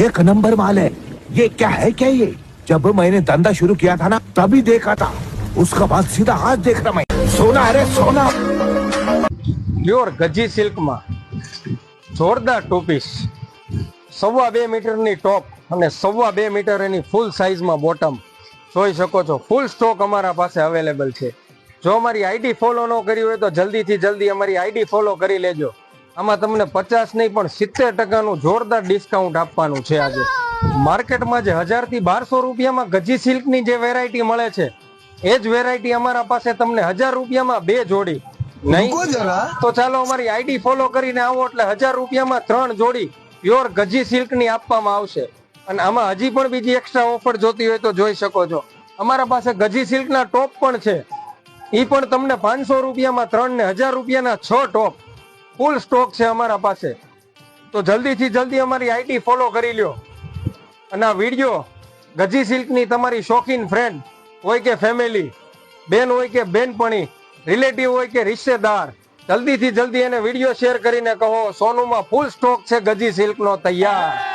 एक नंबर माल है ये क्या है क्या ये जब मैंने धंधा शुरू किया था ना तभी देखा था उसका बाद सीधा आज देख रहा मैं सोना है रे सोना પ્યોર ગજી સિલ્કમાં જોરદાર ટુ પીસ સવા બે મીટરની ટોપ અને સવા બે મીટર એની ફૂલ સાઇઝમાં બોટમ જોઈ શકો છો ફૂલ સ્ટોક અમારા પાસે અવેલેબલ છે જો અમારી આઈડી ફોલો ન કરી હોય તો જલ્દીથી જલ્દી અમારી આઈડી ફોલો કરી લેજો આમાં તમને પચાસ નહીં પણ સિત્તેર ટકાનું જોરદાર ડિસ્કાઉન્ટ આપવાનું છે આજે. માર્કેટમાં જે હજારથી બારસો રૂપિયામાં ગજી સિલ્કની જે વેરાયટી મળે છે એ જ વેરાયટી અમારા પાસે તમને હજાર રૂપિયામાં બે જોડી. નહીં? તો ચાલો અમારી આઈડી ફોલો કરીને આવો એટલે હજાર રૂપિયામાં ત્રણ જોડી પ્યોર ગજી સિલ્કની આપવામાં આવશે. અને આમાં હજી પણ બીજી એક્સ્ટ્રા ઓફર જોતી હોય તો જોઈ શકો છો. અમારા પાસે ગજી સિલ્કના ટોપ પણ છે. એ પણ તમને પાંચસો રૂપિયામાં ત્રણ ને હજાર રૂપિયાના છ ટોપ ફૂલ સ્ટોક છે અમારા પાસે. તો જલ્દીથી જલ્દી અમારી આઈડી ફોલો કરી લ્યો. અને આ વીડિયો ગજી સિલ્કની તમારી શોખીન ફ્રેન્ડ હોય કે ફેમિલી બેન હોય કે બેનપણી રિલેટિવ હોય કે રિશ્તેદાર, જલ્દીથી જલ્દી એને વીડિયો શેર કરીને કહો. સોનુમાં ફૂલ સ્ટોક છે ગજી સિલ્કનો તૈયાર.